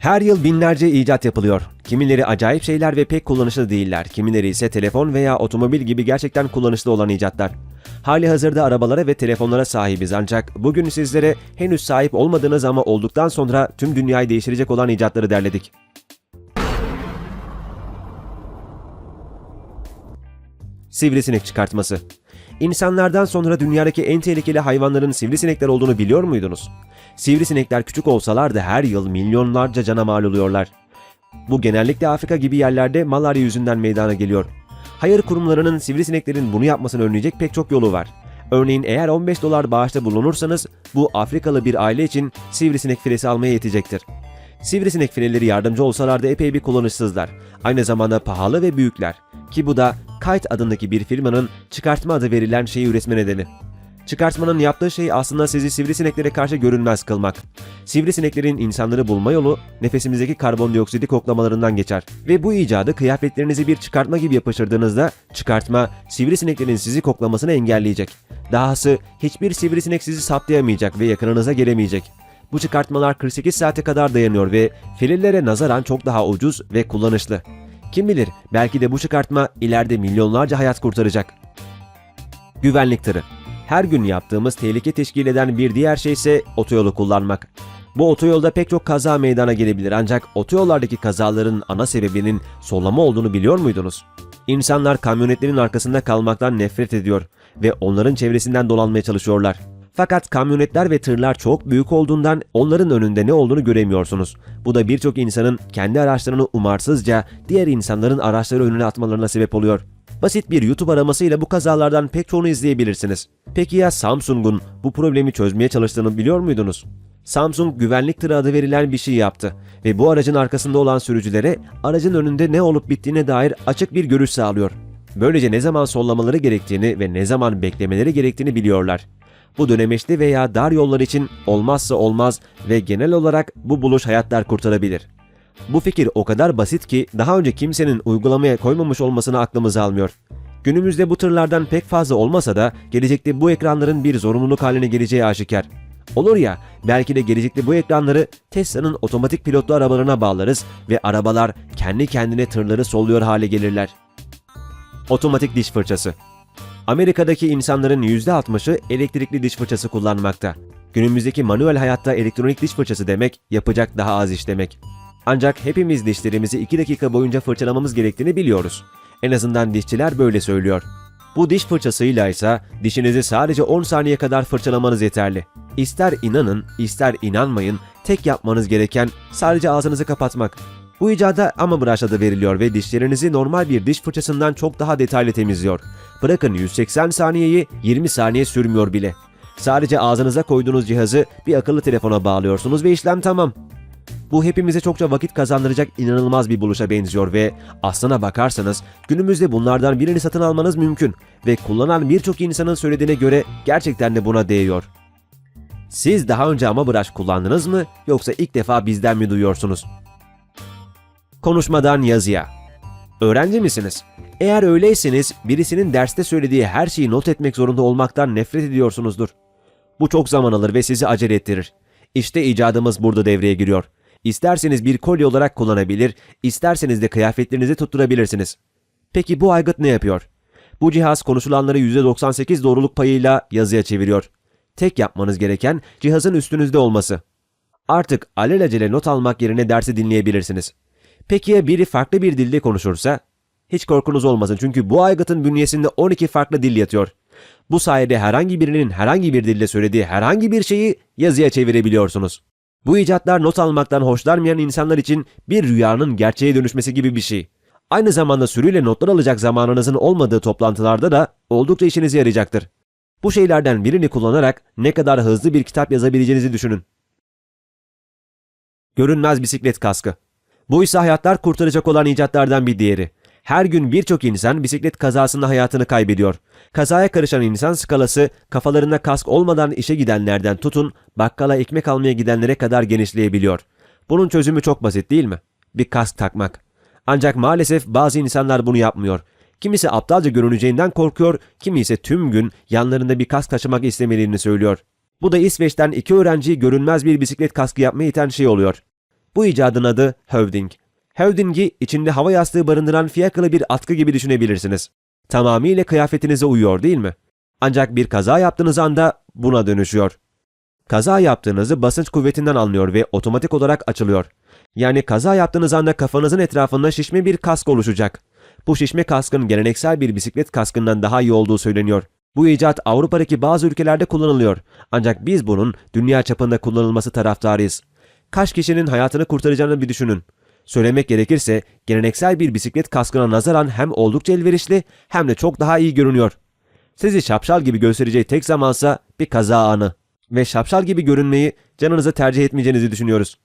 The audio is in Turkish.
Her yıl binlerce icat yapılıyor. Kimileri acayip şeyler ve pek kullanışlı değiller. Kimileri ise telefon veya otomobil gibi gerçekten kullanışlı olan icatlar. Hali hazırda arabalara ve telefonlara sahibiz ancak bugün sizlere henüz sahip olmadığınız ama olduktan sonra tüm dünyayı değiştirecek olan icatları derledik. Sivrisinek çıkartması. İnsanlardan sonra dünyadaki en tehlikeli hayvanların sivrisinekler olduğunu biliyor muydunuz? Sivrisinekler küçük olsalar da her yıl milyonlarca cana mal oluyorlar. Bu genellikle Afrika gibi yerlerde malarya yüzünden meydana geliyor. Hayır kurumlarının sivrisineklerin bunu yapmasını önleyecek pek çok yolu var. Örneğin eğer 15 dolar bağışta bulunursanız bu Afrikalı bir aile için sivrisinek filesi almaya yetecektir. Sivrisinek fileleri yardımcı olsalar da epey bir kullanışsızlar. Aynı zamanda pahalı ve büyükler. Ki bu da Kite adındaki bir firmanın çıkartma adı verilen şeyi üretme nedeni. Çıkartmanın yaptığı şey aslında sizi sivrisineklere karşı görünmez kılmak. Sivrisineklerin insanları bulma yolu nefesimizdeki karbondioksidi koklamalarından geçer. Ve bu icadı kıyafetlerinizi bir çıkartma gibi yapıştırdığınızda çıkartma sivrisineklerin sizi koklamasını engelleyecek. Dahası hiçbir sivrisinek sizi saptayamayacak ve yakınınıza gelemeyecek. Bu çıkartmalar 48 saate kadar dayanıyor ve filellere nazaran çok daha ucuz ve kullanışlı. Kim bilir belki de bu çıkartma ileride milyonlarca hayat kurtaracak. Güvenlik tırı. Her gün yaptığımız tehlike teşkil eden bir diğer şey ise otoyolu kullanmak. Bu otoyolda pek çok kaza meydana gelebilir ancak otoyollardaki kazaların ana sebebinin sollama olduğunu biliyor muydunuz? İnsanlar kamyonetlerin arkasında kalmaktan nefret ediyor ve onların çevresinden dolanmaya çalışıyorlar. Fakat kamyonetler ve tırlar çok büyük olduğundan onların önünde ne olduğunu göremiyorsunuz. Bu da birçok insanın kendi araçlarını umarsızca diğer insanların araçları önüne atmalarına sebep oluyor. Basit bir YouTube aramasıyla bu kazalardan pek çoğunu izleyebilirsiniz. Peki ya Samsung'un bu problemi çözmeye çalıştığını biliyor muydunuz? Samsung güvenlik tırı adı verilen bir şey yaptı ve bu aracın arkasında olan sürücülere aracın önünde ne olup bittiğine dair açık bir görüş sağlıyor. Böylece ne zaman sollamaları gerektiğini ve ne zaman beklemeleri gerektiğini biliyorlar. Bu dönemeçli veya dar yollar için olmazsa olmaz ve genel olarak bu buluş hayatlar kurtarabilir. Bu fikir o kadar basit ki daha önce kimsenin uygulamaya koymamış olmasını aklımız almıyor. Günümüzde bu tırlardan pek fazla olmasa da gelecekte bu ekranların bir zorunluluk haline geleceği aşikar. Olur ya, belki de gelecekte bu ekranları Tesla'nın otomatik pilotlu arabalarına bağlarız ve arabalar kendi kendine tırları solluyor hale gelirler. Otomatik diş fırçası Amerika'daki insanların %60'ı elektrikli diş fırçası kullanmakta. Günümüzdeki manuel hayatta elektronik diş fırçası demek, yapacak daha az iş demek. Ancak hepimiz dişlerimizi 2 dakika boyunca fırçalamamız gerektiğini biliyoruz. En azından dişçiler böyle söylüyor. Bu diş fırçasıyla ise dişinizi sadece 10 saniye kadar fırçalamanız yeterli. İster inanın, ister inanmayın, tek yapmanız gereken sadece ağzınızı kapatmak. Bu icada ama adı veriliyor ve dişlerinizi normal bir diş fırçasından çok daha detaylı temizliyor. Bırakın 180 saniyeyi 20 saniye sürmüyor bile. Sadece ağzınıza koyduğunuz cihazı bir akıllı telefona bağlıyorsunuz ve işlem tamam. Bu hepimize çokça vakit kazandıracak inanılmaz bir buluşa benziyor ve aslına bakarsanız günümüzde bunlardan birini satın almanız mümkün ve kullanan birçok insanın söylediğine göre gerçekten de buna değiyor. Siz daha önce ama brush kullandınız mı yoksa ilk defa bizden mi duyuyorsunuz? Konuşmadan yazıya. Öğrenci misiniz? Eğer öyleyseniz birisinin derste söylediği her şeyi not etmek zorunda olmaktan nefret ediyorsunuzdur. Bu çok zaman alır ve sizi acele ettirir. İşte icadımız burada devreye giriyor. İsterseniz bir kolye olarak kullanabilir, isterseniz de kıyafetlerinizi tutturabilirsiniz. Peki bu aygıt ne yapıyor? Bu cihaz konuşulanları %98 doğruluk payıyla yazıya çeviriyor. Tek yapmanız gereken cihazın üstünüzde olması. Artık alelacele not almak yerine dersi dinleyebilirsiniz. Peki ya biri farklı bir dilde konuşursa? Hiç korkunuz olmasın çünkü bu aygıtın bünyesinde 12 farklı dil yatıyor. Bu sayede herhangi birinin herhangi bir dilde söylediği herhangi bir şeyi yazıya çevirebiliyorsunuz. Bu icatlar not almaktan hoşlanmayan insanlar için bir rüyanın gerçeğe dönüşmesi gibi bir şey. Aynı zamanda sürüyle notlar alacak zamanınızın olmadığı toplantılarda da oldukça işinize yarayacaktır. Bu şeylerden birini kullanarak ne kadar hızlı bir kitap yazabileceğinizi düşünün. Görünmez bisiklet kaskı. Bu ise hayatlar kurtaracak olan icatlardan bir diğeri. Her gün birçok insan bisiklet kazasında hayatını kaybediyor. Kazaya karışan insan skalası kafalarında kask olmadan işe gidenlerden tutun bakkala ekmek almaya gidenlere kadar genişleyebiliyor. Bunun çözümü çok basit değil mi? Bir kask takmak. Ancak maalesef bazı insanlar bunu yapmıyor. Kimisi aptalca görüneceğinden korkuyor, kimi ise tüm gün yanlarında bir kask taşımak istemediğini söylüyor. Bu da İsveç'ten iki öğrenciyi görünmez bir bisiklet kaskı yapmaya iten şey oluyor. Bu icadın adı Hövding. Hövding'i içinde hava yastığı barındıran fiyakalı bir atkı gibi düşünebilirsiniz. Tamamıyla kıyafetinize uyuyor değil mi? Ancak bir kaza yaptığınız anda buna dönüşüyor. Kaza yaptığınızı basınç kuvvetinden anlıyor ve otomatik olarak açılıyor. Yani kaza yaptığınız anda kafanızın etrafında şişme bir kask oluşacak. Bu şişme kaskın geleneksel bir bisiklet kaskından daha iyi olduğu söyleniyor. Bu icat Avrupa'daki bazı ülkelerde kullanılıyor. Ancak biz bunun dünya çapında kullanılması taraftarıyız. Kaç kişinin hayatını kurtaracağını bir düşünün. Söylemek gerekirse geleneksel bir bisiklet kaskına nazaran hem oldukça elverişli hem de çok daha iyi görünüyor. Sizi şapşal gibi göstereceği tek zamansa bir kaza anı. Ve şapşal gibi görünmeyi canınıza tercih etmeyeceğinizi düşünüyoruz.